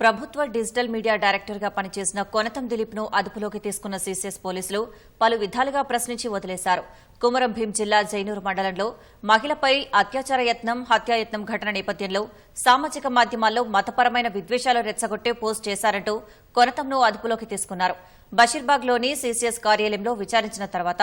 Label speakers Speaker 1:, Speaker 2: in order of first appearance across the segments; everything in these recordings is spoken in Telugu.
Speaker 1: ప్రభుత్వ డిజిటల్ మీడియా డైరెక్టర్గా పనిచేసిన కొనతం దిలీప్ను అదుపులోకి తీసుకున్న సీసీఎస్ పోలీసులు పలు విధాలుగా ప్రశ్నించి వదిలేశారు. కుమరం భీం జిల్లా జైనూరు మండలంలో మహిళపై అత్యాచార యత్నం హత్యాయత్నం ఘటన నేపథ్యంలో సామాజిక మాధ్యమాల్లో మతపరమైన విద్వేషాలు రెచ్చగొట్టే పోస్ట్ చేశారంటూ కొనతంను అదుపులోకి తీసుకున్నారు. బషీర్బాగ్లోని సీసీఎస్ కార్యాలయంలో విచారించిన తర్వాత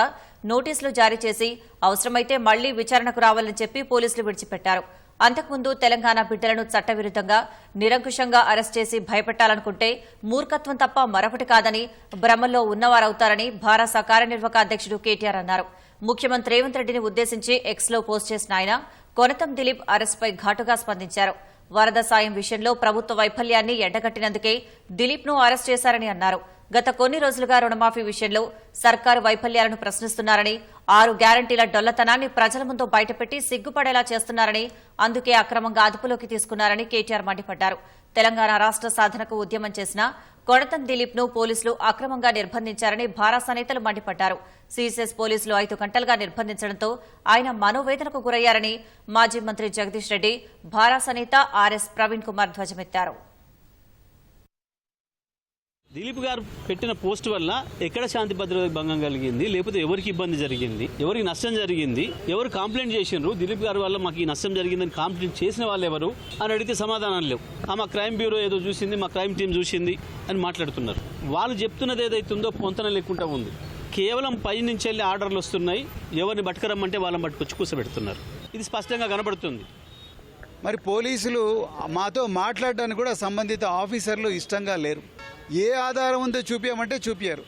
Speaker 1: నోటీసులు జారీ చేసి అవసరమైతే మళ్ళీ విచారణకు రావాలని చెప్పి పోలీసులు విడిచిపెట్టారు. అంతకుముందు తెలంగాణ బిడ్డలను చట్టవిరుద్ధంగా నిరంకుశంగా అరెస్ట్ చేసి భయపెట్టాలనుకుంటే మూర్ఖత్వం తప్ప మరొకటి కాదని భ్రమల్లో ఉన్నవారవుతారని భారస కార్యనిర్వాహక అధ్యక్షుడు కేటీఆర్ అన్నారు. ముఖ్యమంత్రి రేవంత్ రెడ్డిని ఉద్దేశించి ఎక్స్లో పోస్ట్ చేసిన ఆయన కొనతం దిలీప్ అరెస్టుపై ఘాటుగా స్పందించారు. వరద సాయం విషయంలో ప్రభుత్వ వైఫల్యాన్ని ఎండగట్టినందుకే దిలీప్ను అరెస్ట్ చేశారని అన్నారు. గత కొన్ని రోజులుగా రుణమాఫీ విషయంలో సర్కారు వైఫల్యాలను ప్రశ్నిస్తున్నారని ఆరు గ్యారంటీల డొల్లతనాన్ని ప్రజల ముందు బయటపెట్టి సిగ్గుపడేలా చేస్తున్నారని అందుకే అక్రమంగా అదుపులోకి తీసుకున్నారని కేటీఆర్ మండిపడ్డారు. తెలంగాణ రాష్ట్ర సాధనకు ఉద్యమం చేసిన కొడతం దిలీప్ను పోలీసులు అక్రమంగా నిర్బంధించారని భారాస నేతలు మండిపడ్డారు. సీసీఎస్ పోలీసులు ఐదు గంటలుగా నిర్బంధించడంతో ఆయన మనోవేదనకు గురయ్యారని మాజీ మంత్రి జగదీష్ రెడ్డి భారాస నేత ఆర్ఎస్ ప్రవీణ్ కుమార్ ధ్వజమెత్తారు.
Speaker 2: దిలీప్ గారు పెట్టిన పోస్ట్ వల్ల ఎక్కడ శాంతి భద్రత భంగం కలిగింది లేకపోతే ఎవరికి ఇబ్బంది జరిగింది ఎవరికి నష్టం జరిగింది ఎవరు కంప్లైంట్ చేసిండ్రు దిలీప్ గారి వల్ల మాకు ఈ నష్టం జరిగిందని కంప్లైంట్ చేసిన వాళ్ళు ఎవరు అని అడిగితే సమాధానం లేవు. ఆ మా క్రైమ్ బ్యూరో ఏదో చూసింది మా క్రైమ్ టీం చూసింది అని మాట్లాడుతున్నారు. వాళ్ళు చెప్తున్నది ఏదైతుందో పొంతన లేకుండా ఉంది. కేవలం పై నుంచి వెళ్ళి ఆర్డర్లు వస్తున్నాయి ఎవరిని పట్టుకురమ్మంటే వాళ్ళని పట్టుకొచ్చి కూర్చోబెడుతున్నారు ఇది స్పష్టంగా కనబడుతుంది.
Speaker 3: మరి పోలీసులు మాతో మాట్లాడడానికి కూడా సంబంధిత ఆఫీసర్లు ఇష్టంగా లేరు. ఏ ఆధారం ఉందో చూపించమంటే చూపించారు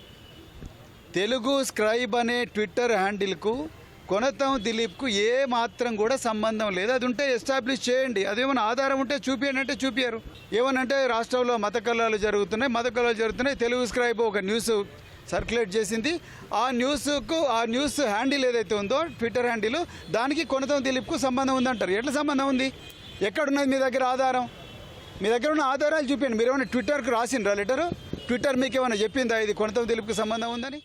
Speaker 3: తెలుగు స్క్రైబ్ అనే ట్విట్టర్ హ్యాండిల్కు కొనతం దిలీప్కు ఏ మాత్రం కూడా సంబంధం లేదు. అది ఉంటే ఎస్టాబ్లిష్ చేయండి. అదేమైనా ఆధారం ఉంటే చూపించండి అంటే ఏమనంటే రాష్ట్రంలో మత కళాలు జరుగుతున్నాయి మత కళాలు జరుగుతున్నాయి. తెలుగు స్క్రైబ్ ఒక న్యూస్ సర్క్యులేట్ చేసింది. ఆ న్యూస్కు ఆ న్యూస్ హ్యాండిల్ ఏదైతే ఉందో ట్విట్టర్ హ్యాండిల్ దానికి కొనతం దిలీప్కు సంబంధం ఉందంటారు. ఎట్లా సంబంధం ఉంది? ఎక్కడున్నది మీ దగ్గర ఆధారం? మీ దగ్గర ఉన్న ఆధారాలు చూపించండి. మీరు ఏమైనా ట్విట్టర్కి రాసిండ్రా లెటరు? ట్విట్టర్ మీకు ఏమైనా చెప్పిందా? ఇది కొనతం తెలుపుకి సంబంధం ఉందని?